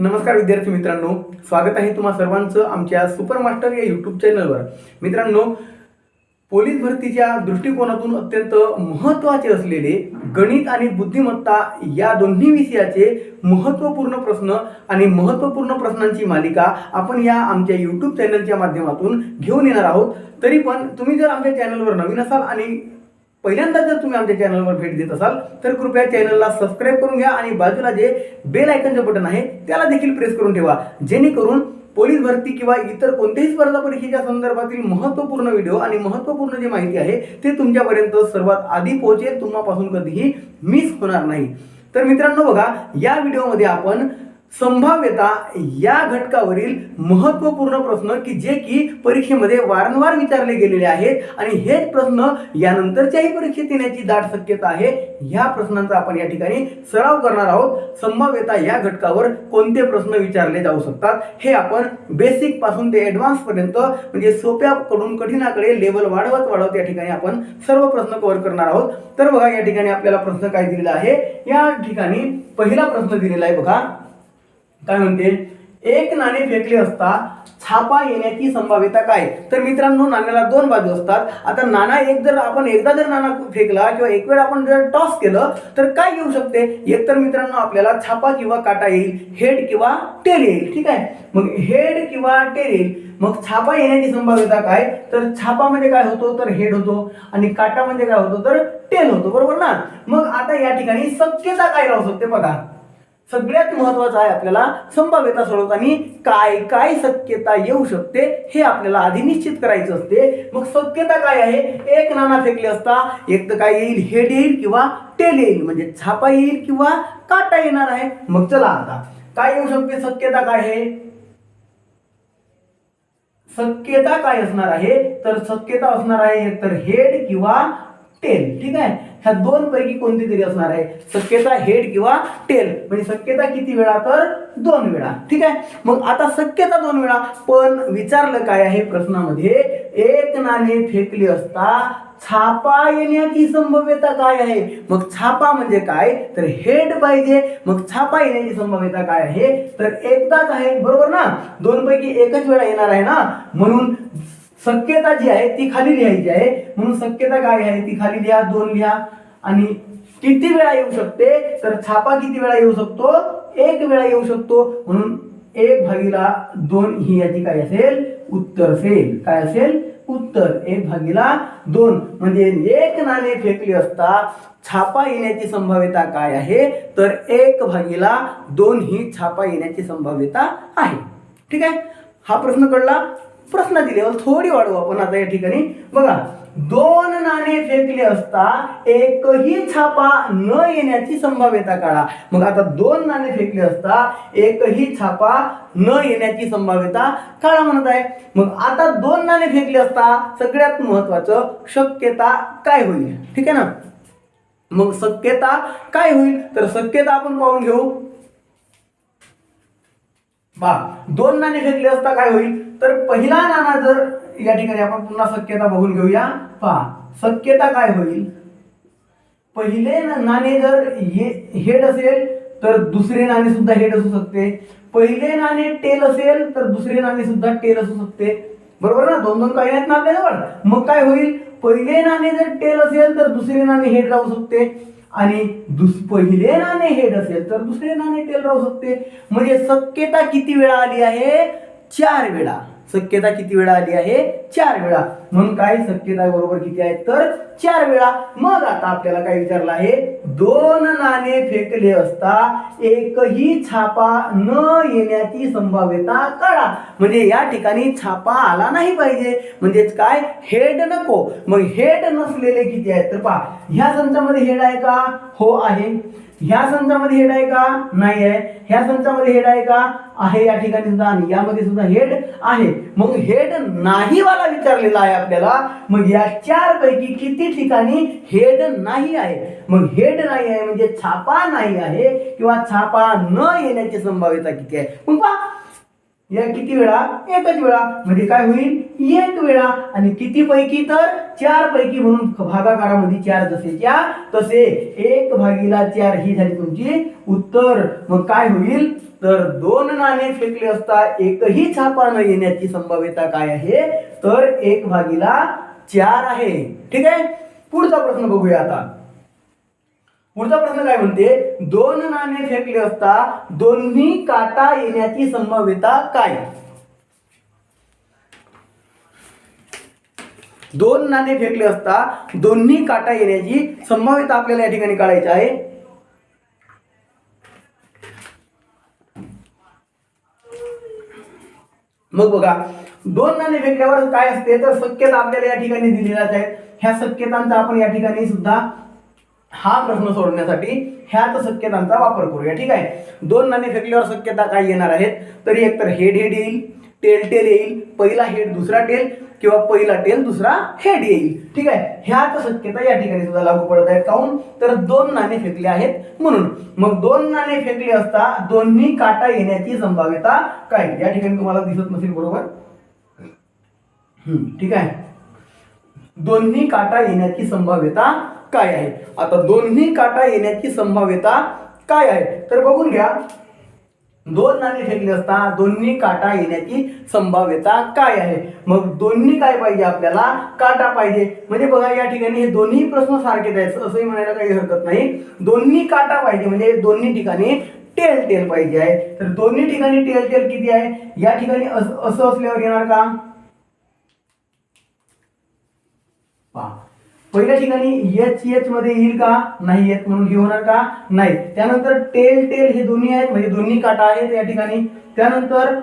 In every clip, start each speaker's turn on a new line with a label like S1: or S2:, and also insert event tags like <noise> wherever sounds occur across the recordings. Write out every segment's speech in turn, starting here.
S1: नमस्कार विद्यार्थी मित्रांनो स्वागत आहे तुम्हा सर्वांचं आमच्या सुपर मास्टर या यूट्यूब चॅनलवर मित्रांनो पोलीस भरतीच्या दृष्टिकोनातून अत्यंत महत्त्वाचे असलेले गणित आणि बुद्धिमत्ता या दोन्ही विषयाचे महत्त्वपूर्ण प्रश्न आणि महत्त्वपूर्ण प्रश्नांची मालिका आपण या आमच्या यूट्यूब चॅनलच्या माध्यमातून घेऊन येणार आहोत. तरी पण तुम्ही जर आमच्या चॅनलवर नवीन असाल आणि पहिल्यांदा जर तुम्ही आमच्या चॅनलवर भेट देत असाल तर कृपया चॅनलला सबस्क्राईब करून घ्या आणि बाजूला जे बेल आयकनचं बटन आहे त्याला देखील प्रेस करून ठेवा. जेणेकरून पोलीस भरती किंवा इतर कोणत्याही स्पर्धा परीक्षेच्या संदर्भातील महत्त्वपूर्ण व्हिडिओ आणि महत्त्वपूर्ण जी माहिती आहे ते तुमच्यापर्यंत सर्वात आधी पोहोचेल. तुम्हापासून कधीही मिस होणार नाही. तर मित्रांनो बघा या व्हिडिओमध्ये आपण संभाव्यता या घटकावरील महत्त्वपूर्ण प्रश्न की जे की परीक्षेमध्ये वारंवार विचारले गेलेले आहेत. आणि हेच प्रश्न यानंतरच्याही परीक्षेत येण्याची दाट शक्यता आहे. ह्या प्रश्नांचा आपण या ठिकाणी सराव करणार आहोत. संभाव्यता या घटकावर कोणते प्रश्न विचारले जाऊ शकतात हे आपण बेसिकपासून ते ऍडव्हान्स पर्यंत म्हणजे सोप्याकडून कठीणाकडे लेवल वाढवत वाढवत या ठिकाणी आपण सर्व प्रश्न कव्हर करणार आहोत. तर बघा या ठिकाणी आपल्याला प्रश्न काय दिलेला आहे? या ठिकाणी पहिला प्रश्न दिलेला आहे बघा. काय म्हणते? एक नाणे फेकले असता छापा येण्याची संभाव्यता काय? तर मित्रांनो नाण्याला दोन बाजू असतात. आता नाणा एक जर आपण एकदा जर नाणा फेकला किंवा एक वेळ आपण जर टॉस केलं तर काय येऊ शकते? एक तर मित्रांनो आपल्याला छापा किंवा काटा येईल हेड किंवा टेल येईल ठीक आहे? मग हेड किंवा टेल येईल. मग छापा येण्याची संभाव्यता काय? तर छापा म्हणजे काय होतो? तर हेड होतो. आणि काटा म्हणजे काय होतो? तर टेल होतो. बरोबर ना? मग आता या ठिकाणी शक्यता काय राहू शकते? बघा. सगळ्यात महत्वाचं आहे आपल्याला संभाव्यता सोडवताना काय काय शक्यता येऊ शकते हे आपल्याला आधी निश्चित करायचं असते. मग शक्यता काय आहे? एक नाना फेकले असता एक तर काय येईल? हेड येईल किंवा टेल येईल? म्हणजे छापा येईल किंवा काटा येणार आहे? मग चला आता. काय येऊ शकते? शक्यता काय आहे? शक्यता काय असणार आहे? तर शक्यता असणार आहे तर हेड किंवा टेल ठीक आहे? ह्या दोन पैकी कोणती तरी असणार आहे? शक्यता हेड किंवा टेल म्हणजे शक्यता किती वेळा तर दोन वेळा ठीक आहे? मग आता शक्यता दोन वेळा पण विचारलं काय आहे प्रश्नामध्ये? एक नाणे फेकली असता छापा येण्याची संभाव्यता काय आहे? मग छापा म्हणजे काय? तर हेड पाहिजे. मग छापा येण्याची संभाव्यता काय आहे? तर एकदाच आहे बरोबर ना? दोन पैकी एकच वेळा येणार आहे ना? म्हणून शक्यता जी आहे ती खाली लिहायची आहे. म्हणून शक्यता काय आहे? ती खाली लिहा दोन लिहा. आणि किती वेळा येऊ शकते? तर छापा किती वेळा येऊ शकतो? एक वेळा येऊ शकतो. म्हणून एक भागीला दोन ही याची काय असेल? उत्तर असेल. काय असेल? उत्तर. एक भागीला दोन. म्हणजे एक नाणे फेकले असता छापा येण्याची संभाव्यता काय आहे? तर एक भागीला दोन ही छापा येण्याची संभाव्यता आहे. ठीक आहे? हा प्रश्न कळला? प्रश्न लेवल थोडी वाढवू आपण आता या ठिकाणी. बघा दोन नाणे फेकले असता एकही छापा न येण्याची संभाव्यता काढा. मग आता दोन नाणे फेकले असता एकही छापा न येण्याची संभाव्यता काढा म्हणत आहे. मग आता दोन नाणे फेकले असता सगळ्यात महत्वाचं शक्यता काय होईल? ठीक आहे ना? मग शक्यता काय होईल? तर शक्यता आपण पाहून घेऊ. बा दोन नाणे फेकले असता काय होईल? तर पहिला नाणा जर या ठिकाणी आपण पुन्हा शक्यता बघून घेऊया पहा शक्यता काय होईल? पहिले नाणे जर हे- हेड असेल तर दुसरे नाणे सुद्धा हेड असू शकते. पहिले नाणे टेल असेल तर दुसरे नाणे सुद्धा टेल असू शकते. बरोबर ना? दोन दोन काही आहेत ना आपल्याजवळ मग काय होईल? पहिले नाणे जर टेल असेल तर दुसरे नाणे हेड राहू शकते. आणि दुस पहिले नाणे हेड असेल तर दुसरे नाणे टेल राहू शकते. म्हणजे शक्यता किती वेळा आली आहे? चार वेळा. शक्यता किती वेळा आली आहे? चार वेळा. म्हणून काय शक्यता बरोबर किती आहे? तर चार वेळा. मग आता आपल्याला काय विचारलं आहे? दोन नाणे फेकले असता एकही छापा न येण्याची संभाव्यता काढा. म्हणजे या ठिकाणी छापा आला नाही पाहिजे. म्हणजेच काय? हेड नको. मग हेड नसलेले किती आहेत? तर पहा ह्या संचामध्ये हेड आहे का? हो आहे. ह्या संचामध्ये हेड आहे का? नाही आहे. ह्या संचामध्ये हेड आहे का? आहे या ठिकाणी सुद्धा आणि यामध्ये सुद्धा हेड आहे. मग हेड नाही वाला विचारलेला आहे आपल्याला मग या चार पैकी किती ठिकाणी हेड नाही आहे? मग हेड नाही आहे म्हणजे छापा नाही आहे किंवा छापा न येण्याची संभाव्यता किती आहे? मग पहा या किती वेळा? एकच वेळा. म्हणजे काय होईल? एक वेळा. आणि किती पैकी तर? चार पैकी म्हणून भागाकारामध्ये चार जसे चार तसे एक भागीला चार. ही झाली तुमची उत्तर. मग काय होईल? तर दोन नाणे फेकले असता एकही छापा न येण्याची संभाव्यता काय आहे? तर एक भागीला चार आहे. ठीक आहे? पुढचा प्रश्न बघूया आता. पुढचा प्रश्न काय म्हणते? दोन नाणे फेकले असता दोन्ही काटा येण्याची संभाव्यता काय? दोन नाणे फेकले असता दोन्ही काटा येण्याची संभाव्यता आपल्याला या ठिकाणी काढायची आहे. मग बघा दोन नाणे फेकल्यावर काय असते? तर शक्यता आपल्याला या ठिकाणी दिलेल्याच आहेत ह्या शक्यतांचा आपण या ठिकाणी सुद्धा हा प्रश्न सोडवण्यासाठी ह्याच शक्यतांचा वापर करूया ठीक आहे? दोन नाणे फेकल्यावर शक्यता काय येणार आहेत? तरी एकतर हेड हेड येईल टेल टेल येईल पहिला हेड दुसरा टेल किंवा पहिला टेल दुसरा हेड येईल ठीक आहे? ह्याच शक्यता या ठिकाणी सुद्धा लागू पडत आहेत. काहून? तर दोन नाणे फेकले आहेत म्हणून. मग दोन नाणे फेकले असता दोन्ही काटा येण्याची संभाव्यता काय? या ठिकाणी तुम्हाला दिसत नसेल बरोबर? हम्म, ठीक आहे. दोन्ही काटा येण्याची संभाव्यता काय आहे? आता दोन्ही काटा येण्याची संभाव्यता काय आहे? तर बघून घ्या. दोन नाणी फेकले असता दोन्ही काटा येण्याची संभाव्यता काय आहे? मग दोन्ही काय पाहिजे आपल्याला? काटा पाहिजे. म्हणजे बघा या ठिकाणी हे दोन्ही प्रश्न सारखेच आहेत. असंही म्हणायला काही हरकत नाही. दोन्ही काटा पाहिजे म्हणजे दोन्ही ठिकाणी टेल टेल पाहिजे आहे. तर दोन्ही ठिकाणी टेल टेल किती आहे? या ठिकाणी असं असं असल्यावर येणार का? पहा. पहिल्या ठिकाणी एच एच मध्ये येईल का? नाही येत. म्हणून हे होणार का? नाही. त्यानंतर टेल टेल हे दोन्ही आहेत. म्हणजे दोन्ही काटा आहेत या ठिकाणी. त्यानंतर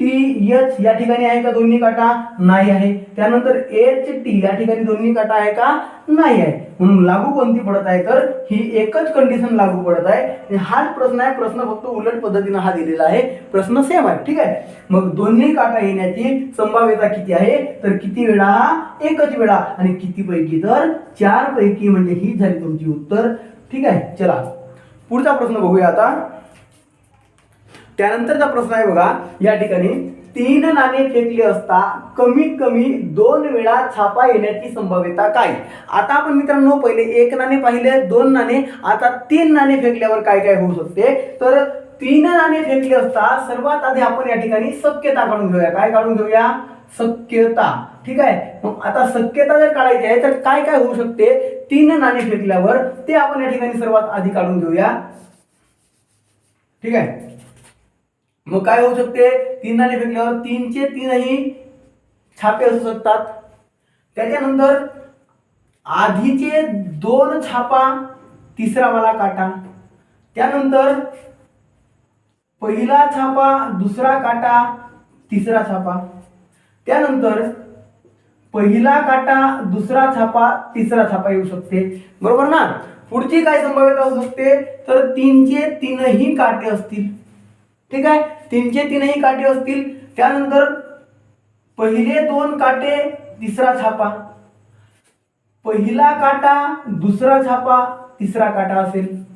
S1: टी एच या ठिकाणी आहे का दोन्ही काटा? नाही आहे. त्यानंतर एच टी या ठिकाणी दोन्ही काटा आहे का? नाही आहे. म्हणून लागू कोणती पडत आहे? तर ही एकच कंडिशन लागू पडत आहे. हाच प्रश्न आहे. प्रश्न फक्त उलट पद्धतीनं हा दिलेला आहे. प्रश्न सेम आहे. ठीक आहे? मग दोन्ही काटा येण्याची संभाव्यता किती आहे? तर किती वेळा? हा एकच वेळा. आणि किती पैकी तर चार पैकी म्हणजे ही झाली तुमची उत्तर. ठीक आहे? चला. पुढचा प्रश्न बघूया आता. त्यानंतरचा प्रश्न आहे बघा या ठिकाणी तीन नाणे फेकले असता कमीत कमी दोन वेळा छापा येण्याची संभाव्यता काय? आता आपण मित्रांनो पहिले एक नाणे पाहिले दोन नाणे आता तीन नाणे फेकल्यावर काय काय होऊ शकते? तर तीन नाणे फेकले असता सर्वात आधी आपण या ठिकाणी शक्यता काढून घेऊया. काय काढून घेऊया? शक्यता ठीक आहे? मग आता शक्यता जर काढायची आहे तर काय काय होऊ शकते? तीन नाणे फेकल्यावर ते आपण या ठिकाणी सर्वात आधी काढून घेऊया. ठीक आहे? मग काय होऊ शकते? तीन नाणे फेकल्यावर तीनचे तीनही छापे असू शकतात. त्याच्यानंतर आधीचे दोन छापा तिसरा वाला काटा. त्यानंतर पहिला छापा दुसरा काटा तिसरा छापा. त्यानंतर पहिला काटा दुसरा छापा तिसरा छापा येऊ शकते. बरोबर ना? पुढची काय संभाव्यता असू शकते? तर तीनचे तीनही काटे असतील. ठीक आहे? तीनचे तीनही काटे असतील. त्यानंतर पहिले दोन काटे तिसरा छापा. पहिला काटा दुसरा छापा तिसरा काटा असेल.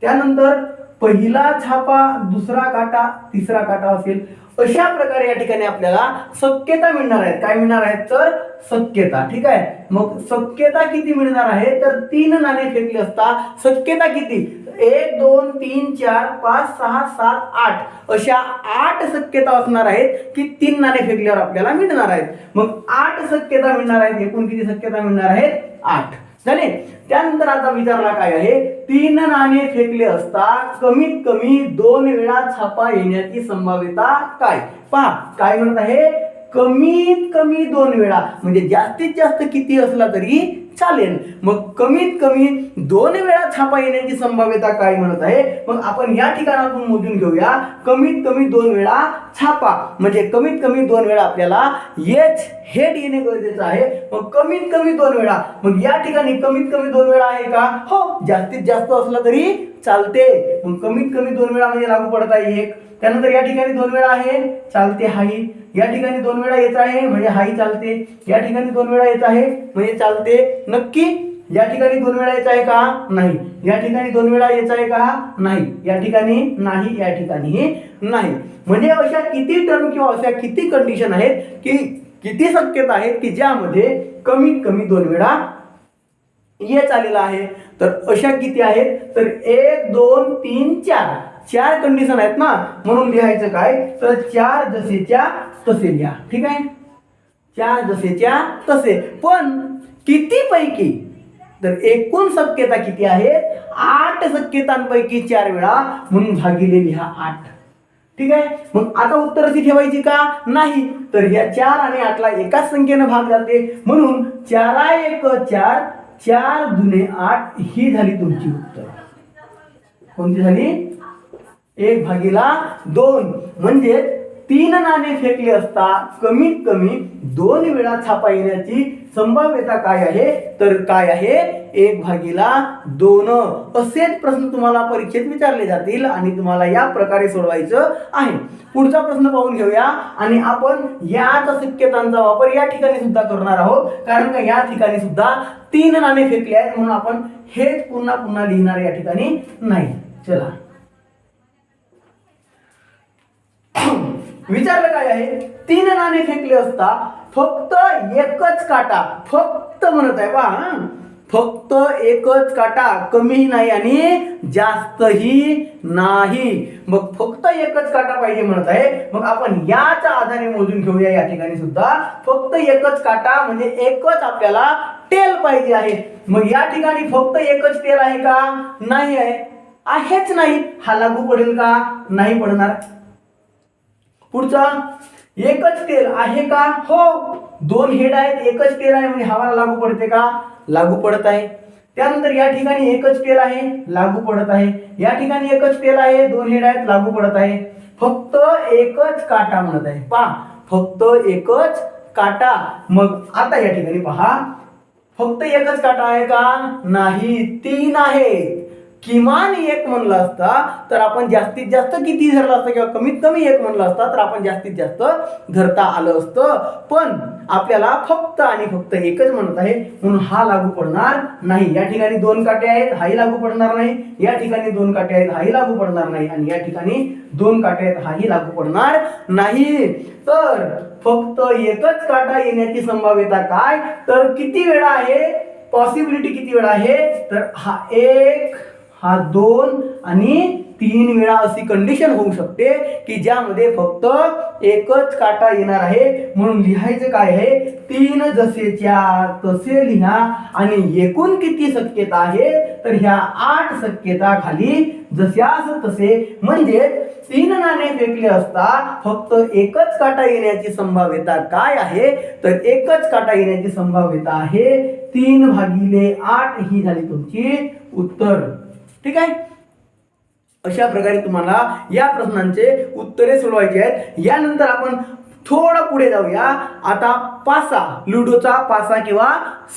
S1: त्यानंतर पहिला छापा दुसरा काटा तिसरा काटा असेल. अशा प्रकारे या ठिकाणी आपल्याला शक्यता मिळणार आहेत. काय मिळणार आहेत? तर शक्यता ठीक आहे? मग शक्यता किती मिळणार आहे? तर तीन नाणे फेकली असता शक्यता किती? एक दोन तीन चार पाच सहा सात आठ. अशा आठ शक्यता असणार आहेत की तीन नाणे फेकल्यावर आपल्याला मिळणार आहेत. मग आठ शक्यता मिळणार आहेत. एकूण किती शक्यता मिळणार आहेत? आठ. झाले. त्यानंतर आता विचारला काय आहे? तीन नाणे फेकले असता कमीत कमी दोन वेळा छापा येण्याची संभाव्यता काय? पहा काय म्हणत आहे? कमीत कमी दोन वेळा. म्हणजे जास्तीत जास्त किती असला तरी चालेल. मग कमीत कमी दोन वेळा छापा येण्याची संभाव्यता काय म्हणत आहे? मग आपण या ठिकाणातून मोजून घेऊया. कमीत कमी दोन वेळा छापा म्हणजे कमीत कमी दोन वेळा आपल्याला एच हेड येणे गरजेचं आहे. मग कमीत कमी दोन वेळा. मग या ठिकाणी कमीत कमी दोन वेळा आहे का? हो जास्तीत जास्त असला तरी चालते. मग कमीत कमी दोन वेळा म्हणजे लागू पडत आहे एक. त्यानंतर या ठिकाणी दोन वेळा आहे चालते हाई. या ठिकाणी दोन वेळा येत आहे म्हणजे हाई चालते. या ठिकाणी दोन वेळा येत आहे म्हणजे चालते. नक्की या ठिकाणी दोन वेळा यायचा आहे का? नाही. या ठिकाणी दोन वेळा यायचा आहे का? नाही. या ठिकाणी नाही या ठिकाणी नाही. म्हणजे अशा किती टर्म किंवा अशा किती कंडिशन आहेत की किती शक्यता आहेत की ज्यामध्ये कमीत कमी दोन वेळा येत आलेला आहे. तर अशा किती आहेत? तर एक दोन तीन चार. चार कंडिशन आहेत ना म्हणून लिहायचं काय? तर चार जसेच्या तसे लिहा. ठीक आहे? चार जसेच्या तसे. पण किती पैकी तर एकूण शक्यता किती आहेत आठ शक्यतांपैकी चार वेळा म्हणून भागिले लिहा आठ. ठीक आहे? मग आता उत्तर अशी ठेवायची का? नाही. तर ह्या चार आणि आठला एकाच संख्येनं भाग जाते म्हणून चारा एक चार चार जुने आठ ही झाली तुमची उत्तर. कोणती झाली? एक भागीला दोन. म्हणजे तीन नाणे फेकले असता कमीत कमी दोन वेळा छापा येण्याची संभाव्यता काय आहे? तर काय आहे? एक भागीला दोन. असेच प्रश्न तुम्हाला परीक्षेत विचारले जातील आणि तुम्हाला या प्रकारे सोडवायचं आहे. पुढचा प्रश्न पाहून घेऊया. आणि आपण याच शक्यतांचा वापर या ठिकाणी सुद्धा करणार आहोत. कारण का या ठिकाणी सुद्धा तीन नाणे फेकले आहेत म्हणून आपण हेच पुन्हा पुन्हा लिहिणार या ठिकाणी नाही. चला. <coughs> विचारलं काय आहे? तीन नाणे फेकले असता फक्त एकच काटा फक्त म्हणत आहे पहा फक्त एकच काटा कमीही नाही आणि जास्तही नाही. मग फक्त एकच काटा पाहिजे म्हणत आहे. मग आपण याच आधारे मोजून घेऊया या ठिकाणी सुद्धा. फक्त एकच काटा म्हणजे एकच आपल्याला टेल पाहिजे आहे. मग या ठिकाणी फक्त एकच टेल आहे का? नाही आहे. आहेच नाही. हा लागू पडेल का? नाही पडणार. पुढचा एकच तेल आहे का? हो. दोन हेड आहेत एकच तेल आहे. म्हणजे हवाला लागू पडते का? लागू पडत आहे. त्यानंतर या ठिकाणी एकच तेल आहे लागू पडत आहे. या ठिकाणी एकच तेल आहे दोन हेड आहेत लागू पडत आहे. फक्त एकच काटा म्हणत आहे. पहा फक्त एकच काटा. मग आता या ठिकाणी पहा. फक्त एकच काटा आहे का? नाही तीन आहेत. किमान एक म्हणलं असता तर आपण जास्तीत जास्त किती धरलं असतं किंवा कमीत कमी एक म्हणलं असता तर आपण जास्तीत जास्त धरता आलं असतं. पण आपल्याला फक्त आणि फक्त एकच म्हणत आहे म्हणून हा लागू पडणार नाही. या ठिकाणी दोन काटे आहेत हाही लागू पडणार नाही. या ठिकाणी दोन काटे आहेत हाही लागू पडणार नाही. आणि या ठिकाणी दोन काटे आहेत हाही लागू पडणार नाही. तर फक्त एकच काटा येण्याची संभाव्यता काय? तर किती वेळा आहे? पॉसिबिलिटी किती वेळा आहे? तर हा एक हा दोन आणि तीन वेळा अशी कंडिशन होऊ शकते की ज्यामध्ये फक्त एकच काटा येणार आहे. म्हणून लिहायचं काय आहे? तीन जसेच्या तसे लिहा आणि एकूण किती शक्यता आहे? तर ह्या आठ शक्यता खाली जशास तसे. म्हणजे तीन नाणे फेकले असता फक्त एकच काटा येण्याची संभाव्यता काय आहे? तर एकच काटा येण्याची संभाव्यता आहे. तीन भागिले आठ ही झाली तुमची उत्तर. ठीक आहे? अशा प्रकारे तुम्हाला या प्रश्नांचे उत्तरे सोडवायची आहेत. यानंतर आपण थोडं पुढे जाऊया. आता पासा लुडोचा पासा किंवा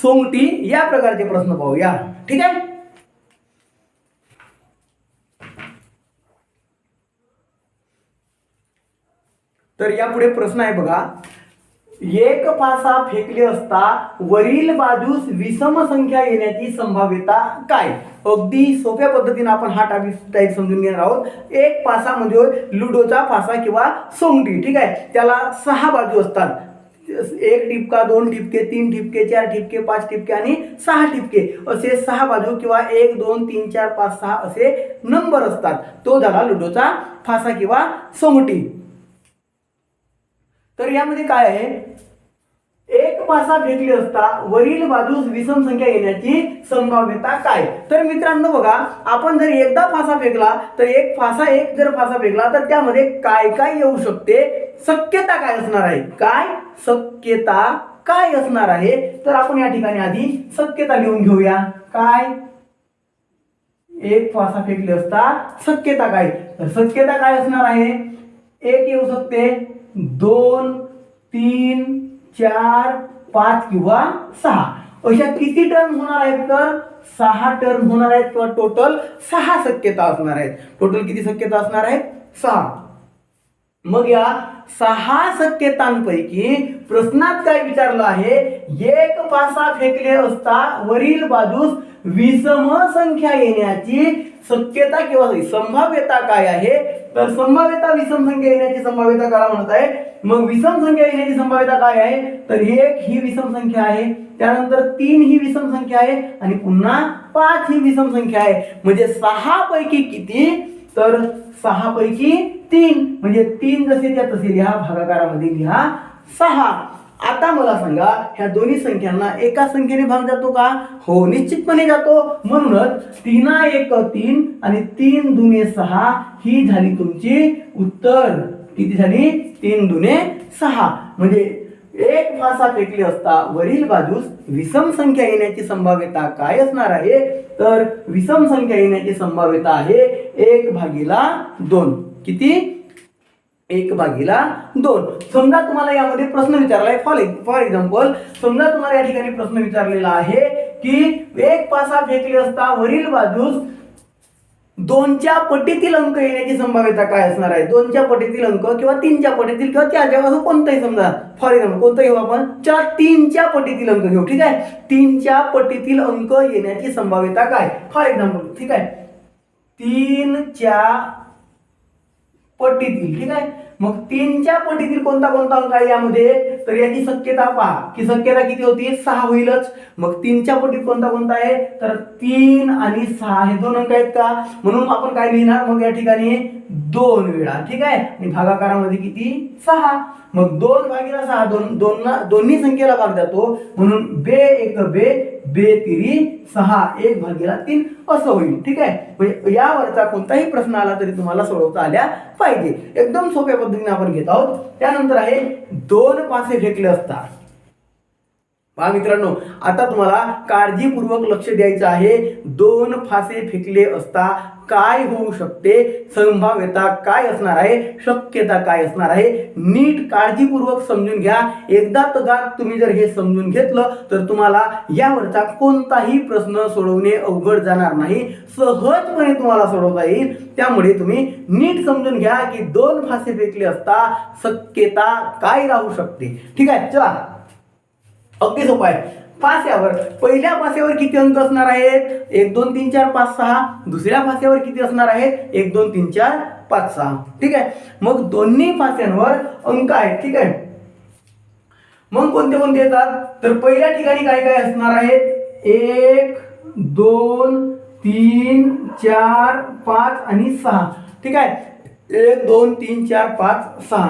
S1: सोंगटी या प्रकारचे प्रश्न पाहूया. ठीक आहे? तर यापुढे प्रश्न आहे बघा. एक पासा फेकले असता वरील बाजूस विषम संख्या येण्याची संभाव्यता काय? अगदी सोप्या पद्धतीने आपण हा टाईप टाईप समजून घेणार आहोत. एक पासा म्हणजे लुडोचा पासा किंवा सोंगटी ठीक आहे? त्याला सहा बाजू असतात. एक ठिपका दोन ठिपके तीन ठिपके चार ठिपके पाच ठिपके आणि सहा ठिपके. असे सहा बाजू किंवा एक दोन तीन चार पाच सहा असे नंबर असतात. तो झाला लुडोचा फासा किंवा सोंगटी तर यामध्ये काय आहे? पासा फेकली असता वरील बाजूस विषम संख्या येण्याची संभाव्यता काय? तर मित्रांनो बघा आपण जर एकदा फासा फेकला तर एक फासा एक जर फासा फेकला तर त्यामध्ये काय काय येऊ शकते? शक्यता काय असणार आहे? काय? शक्यता काय असणार आहे? तर आपण या ठिकाणी आधी शक्यता लिहून घेऊया. काय? एक फासा फेकले असता शक्यता काय? तर शक्यता काय असणार आहे? एक येऊ शकते. दोन तीन चार पाच किंवा सहा. अशा किती टर्म होणार आहेत तर? सहा टर्म होणार आहेत किंवा टोटल सहा शक्यता असणार आहेत. टोटल किती शक्यता असणार आहेत? सहा. मग या सहा शक्यतांपैकी प्रश्नात काय विचारलं आहे? एक पासा फेकले असता वरील बाजूस विषम संख्या येण्याची शक्यता किंवा संभाव्यता काय आहे? तर संभाव्यता विषम संख्या येण्याची संभाव्यता काय म्हणत आहे. मग विषम संख्या येण्याची संभाव्यता काय आहे? तर एक ही विषम संख्या आहे. त्यानंतर तीन ही विषम संख्या आहे आणि पुन्हा पाच ही विषम संख्या आहे. म्हणजे सहा पैकी किती? तर सहा पैकी तीन. म्हणजे तीन जसे त्या तसे लिहा भागाकारामध्ये लिहा सहा. आता मला सांगा ह्या दोन्ही संख्यांना एका संख्येने भाग जातो का? हो निश्चितपणे जातो. म्हणूनच तीना एक तीन आणि तीन दुने सहा ही झाली तुमची उत्तर. किती झाली? तीन दुने सहा. म्हणजे एक फासा फेकली असता वरील बाजूस विषम संख्या येण्याची संभाव्यता काय असणार आहे? तर विषम संख्या येण्याची संभाव्यता आहे एक भागीला दोन. किती? एक भागीला दोन. समजा तुम्हाला यामध्ये प्रश्न विचारलाय फॉर फॉर एक्झाम्पल समजा तुम्हाला या ठिकाणी प्रश्न विचारलेला आहे की एक पासा फेकले असता वरील बाजूस दोनच्या पटीतील अंक येण्याची संभाव्यता काय असणार आहे? दोनच्या पटीतील अंक किंवा तीनच्या पटीतील किंवा चारच्या असं कोणताही समजा. फॉर एक्झाम्पल कोणतं घेऊ आपण. चार तीनच्या पटीतील अंक घेऊ ठीक आहे? तीनच्या पटीतील अंक येण्याची संभाव्यता काय? फॉर एक्झाम्पल ठीक आहे? तीनच्या पटीतील ठीक आहे? मग तीनच्या पटीतील कोणता कोणता अंक आहे यामध्ये? तर याची शक्यता पहा की शक्यता किती होती? सहा होईलच. मग तीनच्या पटीत कोणता कोणता आहे? तर तीन आणि सहा हे दोन अंक आहेत का? म्हणून आपण काय लिहिणार? मग या ठिकाणी दोन वेळा ठीक आहे? आणि भागाकारामध्ये किती? सहा. मग दोन भागीला सहा दोन दोन दोन्ही संख्येला भाग जातो. म्हणून बे एक बे बे तिरी सहा एक भागीला तीन असं होईल. ठीक आहे? म्हणजे यावरचा कोणताही प्रश्न आला तरी तुम्हाला सोडवता आल्या पाहिजे. एकदम सोप्या पद्धतीने आपण घेत आहोत. त्यानंतर आहे दोन पासे फेकले असतात पहा मित्रांनो आता तुम्हाला काळजीपूर्वक लक्ष द्यायचं आहे. दोन फासे फेकले असता काय होऊ शकते? संभाव्यता काय असणार आहे? शक्यता काय असणार आहे? नीट काळजीपूर्वक समजून घ्या. एकदा तदा तुम्ही जर हे समजून घेतलं तर तुम्हाला यावरचा कोणताही प्रश्न सोडवणे अवघड जाणार नाही. सहजपणे तुम्हाला सोडवता येईल. त्यामुळे तुम्ही नीट समजून घ्या की दोन फासे फेकले असता शक्यता काय राहू शकते. ठीक आहे चला. अगदी सोपं आहे. पास्यावर. पहिल्या पास्यावर किती अंक असणार आहेत? एक दोन तीन चार पाच सहा. दुसऱ्या पास्यावर किती असणार आहेत? एक दोन तीन चार पाच सहा. ठीक आहे? मग दोन्ही पास्यांवर अंक आहेत. ठीक आहे? मग कोणते कोणते येतात? तर पहिल्या ठिकाणी काय काय असणार आहेत? एक दोन तीन चार पाच आणि सहा. ठीक आहे? एक दोन तीन चार पाच सहा.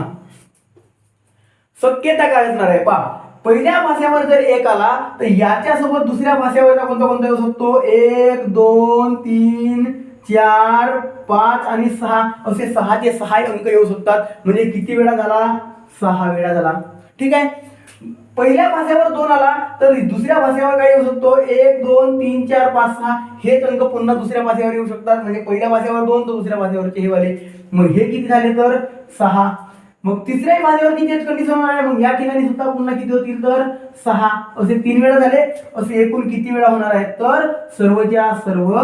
S1: शक्यता काय असणार आहे? पहा. पहिल्या भाषेवर जर एक आला तर याच्यासोबत दुसऱ्या भाषेवरचा कोणता कोणता येऊ शकतो? एक दोन तीन चार पाच आणि सहा. असे सहाचे सहा अंक येऊ शकतात. म्हणजे किती वेळा झाला? सहा वेळा झाला. ठीक आहे? पहिल्या भाषेवर दोन आला तर दुसऱ्या भाषेवर काय येऊ शकतो? एक दोन तीन चार पाच सहा. हेच अंक पुन्हा दुसऱ्या भाषेवर येऊ शकतात. म्हणजे पहिल्या भाषेवर दोन तर दुसऱ्या भाषेवरचे हे वाले. मग हे किती झाले तर? सहा. मग तिसऱ्या भाषेवरती तेच कंडिशन होणार आहे मग या ठिकाणी सुद्धा पुन्हा किती होतील तर सहा. असे तीन वेळा झाले. असे एकूण किती वेळा होणार आहेत? तर सर्वच्या सर्व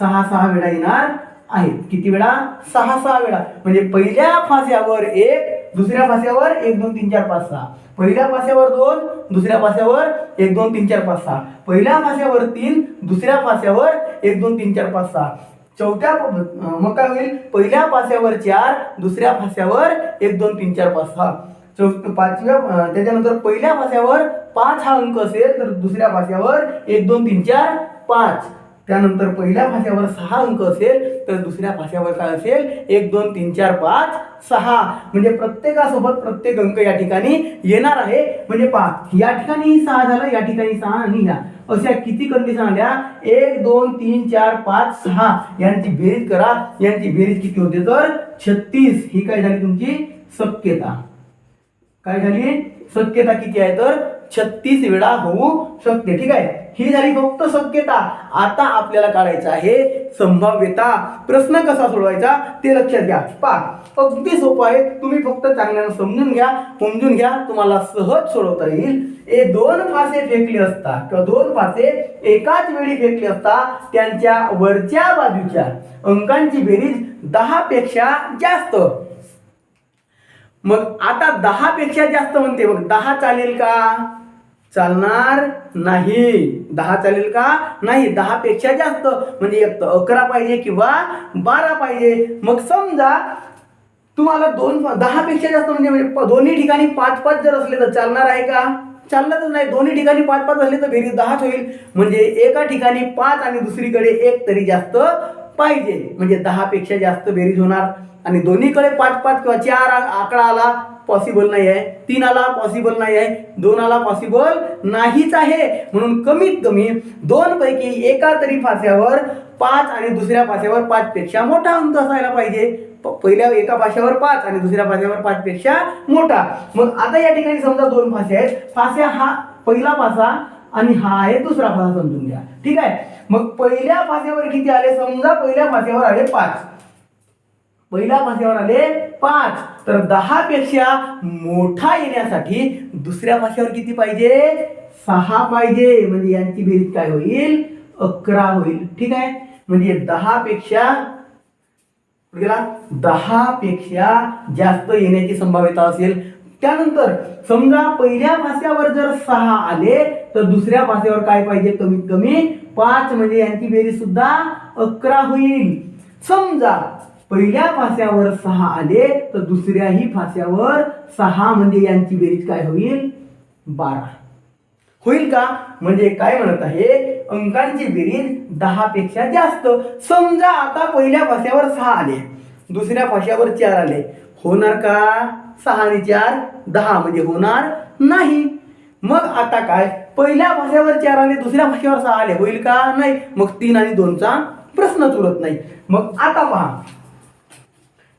S1: सहा सहा वेळा येणार आहेत. किती वेळा? सहा सहा वेळा. म्हणजे पहिल्या फास्यावर एक दुसऱ्या फास्यावर एक दोन तीन चार पाच सहा. पहिल्या फास्यावर दोन दुसऱ्या फास्यावर एक दोन तीन चार पाच सहा. पहिल्या फास्यावर तीन दुसऱ्या फास्यावर एक दोन तीन चार पाच सहा. चौथ्या मग काय होईल पहिल्या पास्यावर चार दुसऱ्या फास्यावर एक दोन तीन चार पाच सहा. चौ पाचव्या त्याच्यानंतर पहिल्या फास्यावर पाच हा अंक असेल तर दुसऱ्या फास्यावर एक दोन तीन चार पाच. त्यानंतर पहिल्या भाषेवर सहा अंक असेल तर दुसऱ्या भाषेवर काय असेल एक दोन तीन चार पाच सहा. म्हणजे प्रत्येकासोबत प्रत्येक अंक या ठिकाणी येणार आहे. म्हणजे पाच या ठिकाणी सहा झालं या ठिकाणी सहा आणि ह्या अशा किती कंडिशन आल्या? एक दोन तीन चार पाच सहा. यांची बेरीज करा. यांची बेरीज किती होते तर? छत्तीस. ही काय झाली तुमची? शक्यता काय झाली? शक्यता किती आहे तर? छत्तीस वेळा होऊ शकते. ठीक आहे? ही झाली फक्त शक्यता आता आपल्याला काढायचं आहे संभाव्यता. प्रश्न कसा सोडवायचा ते लक्षात घ्या. पा अगदी सोपं आहे. तुम्ही फक्त चांगल्यानं समजून घ्या समजून घ्या. तुम्हाला सहज सोडवता येईल. हे दोन फासे फेकले असता किंवा दोन फासे एकाच वेळी फेकले असता त्यांच्या वरच्या बाजूच्या अंकांची बेरीज दहा पेक्षा जास्त. मग आता दहा पेक्षा जास्त म्हणते. मग दहा चालेल का? चालणार नाही. दहा चालेल का? नाही दहा पेक्षा जास्त. म्हणजे एक तर अकरा पाहिजे किंवा बारा पाहिजे. मग समजा तुम्हाला दोन दहा पेक्षा जास्त म्हणजे म्हणजे दोन्ही ठिकाणी पाच पाच जर असले तर चालणार आहे का? चालणारच नाही. दोन्ही ठिकाणी पाच पाच असले तर बेरीज दहाच होईल. म्हणजे एका ठिकाणी पाच आणि दुसरीकडे एक तरी जास्त पाहिजे. म्हणजे दहा पेक्षा जास्त बेरीज होणार. आणि दोन्हीकडे पाच पाच किंवा चार आकडा आला पॉसिबल नाही आहे तीन आला पॉसिबल नाही आहे दोन आला पॉसिबल नाहीच आहे. म्हणून कमीत कमी दोन पैकी एका तरी फास्यावर पाच आणि दुसऱ्या फास्यावर पाच पेक्षा मोठा अंक असायला पाहिजे. प- पहिल्या एका फाश्यावर पाच आणि दुसऱ्या फाश्यावर पाच पेक्षा मोठा. मग आता या ठिकाणी समजा दोन फासे आहेत. फास्या हा पहिला फासा आणि हा आहे दुसरा फासा समजून घ्या. ठीक आहे? मग पहिल्या फास्यावर किती आले? समजा पहिल्या फास्यावर आले पाच. पहिल्या भाषेवर आले पाच. तर दहा पेक्षा मोठा येण्यासाठी दुसऱ्या भाषेवर किती पाहिजे? सहा पाहिजे. म्हणजे यांची बेरीज काय होईल? अकरा होईल. ठीक आहे? म्हणजे दहा पेक्षा गेला दहा पेक्षा जास्त येण्याची संभाव्यता असेल. त्यानंतर समजा पहिल्या भाषेवर जर सहा आले तर दुसऱ्या भाषेवर काय पाहिजे? कमीत कमी पाच. म्हणजे यांची बेरीज सुद्धा अकरा होईल. समजा पहिल्या फास्यावर सहा आले तर दुसऱ्याही फास्यावर सहा म्हणजे यांची बेरीज काय होईल? बारा. होईल का? म्हणजे काय म्हणत आहे? अंकांची बेरीज दहा पेक्षा जास्त. समजा आता पहिल्या फाश्यावर सहा आले दुसऱ्या फाश्यावर चार आले. होणार का? सहा आणि चार दहा म्हणजे होणार नाही. मग आता काय? पहिल्या भाषेवर चार आले दुसऱ्या भाषेवर सहा आले. होईल का? नाही. मग तीन आणि दोनचा प्रश्नच उरत नाही. मग आता पहा.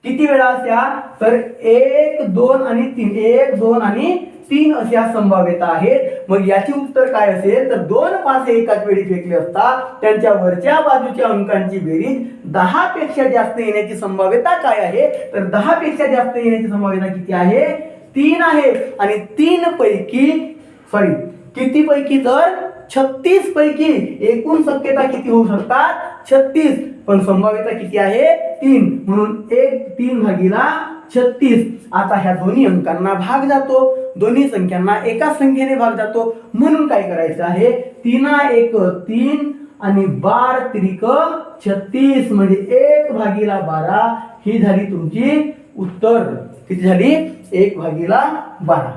S1: किती वेळा असत्या? तर एक दोन आणि तीन. एक दोन आणि तीन अशा संभाव्यता आहेत. मग याची उत्तर काय असेल? तर दोन पासे एकाच वेळी फेकले असता त्यांच्या वरच्या बाजूच्या अंकांची बेरीज दहा पेक्षा जास्त येण्याची संभाव्यता काय आहे? तर दहा पेक्षा जास्त येण्याची संभाव्यता किती आहे? तीन आहे. आणि तीन पैकी सॉरी किती पैकी तर छत्तीस पैकी एकूण शक्यता किती होऊ शकतात? छत्तीस. पण संभाव्यता किती आहे? तीन. म्हणून एक तीन भागीला छत्तीस. आता ह्या दोन्ही अंकांना भाग जातो. दोन्ही संख्यांना एकाच संख्येने भाग जातो. म्हणून काय करायचं आहे? तीना एक तीन आणि बार त्रिक छत्तीस. म्हणजे एक भागीला बारा. ही झाली तुमची उत्तर. किती झाली? एक भागीला बारा.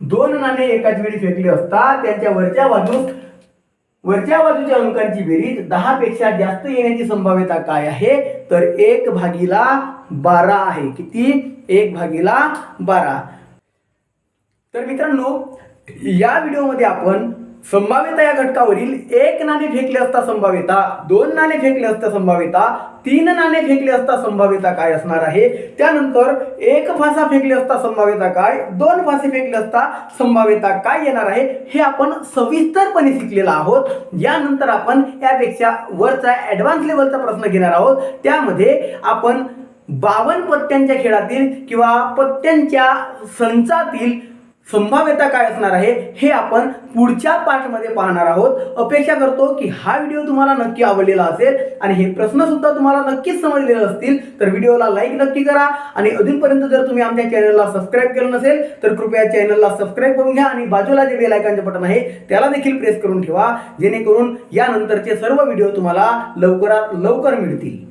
S1: दोन नाणे एकाच वेळी फेकले असता त्यांच्या वरच्या बाजूस वरच्या बाजूच्या अंकांची बेरीज दहा पेक्षा जास्त येण्याची संभाव्यता काय आहे? तर एक भागीला बारा आहे. किती? एक भागीला बारा. तर मित्रांनो या व्हिडिओमध्ये आपण संभाव्यता या घटकावरील एक नाणे फेकले असता संभाव्यता दोन नाणे फेकले असता संभाव्यता तीन नाणे फेकले असता संभाव्यता काय असणार आहे? त्यानंतर एक फासा फेकले असता संभाव्यता काय? दोन फासे फेकले असता संभाव्यता काय येणार आहे? हे आपण सविस्तरपणे शिकलेलं आहोत. यानंतर आपण यापेक्षा वरचा ॲडव्हान्स लेवलचा प्रश्न घेणार आहोत. त्यामध्ये आपण बावन पत्त्यांच्या खेळातील किंवा पत्त्यांच्या संचातील संभाव्यता काय असणार आहे हे आपण पुढच्या पार्टमध्ये पाहणार आहोत. अपेक्षा करतो की हा व्हिडिओ तुम्हाला नक्की आवडलेला असेल आणि हे प्रश्नसुद्धा तुम्हाला नक्कीच समजलेले असतील तर व्हिडिओला लाईक नक्की करा आणि अजूनपर्यंत जर तुम्ही आमच्या चॅनलला सबस्क्राईब केलं नसेल तर कृपया चॅनलला सबस्क्राईब करून घ्या आणि बाजूला जे बेल आयकॉनचे बटन आहे त्याला देखील प्रेस करून ठेवा जेणेकरून यानंतरचे सर्व व्हिडिओ तुम्हाला लवकरात लवकर मिळतील.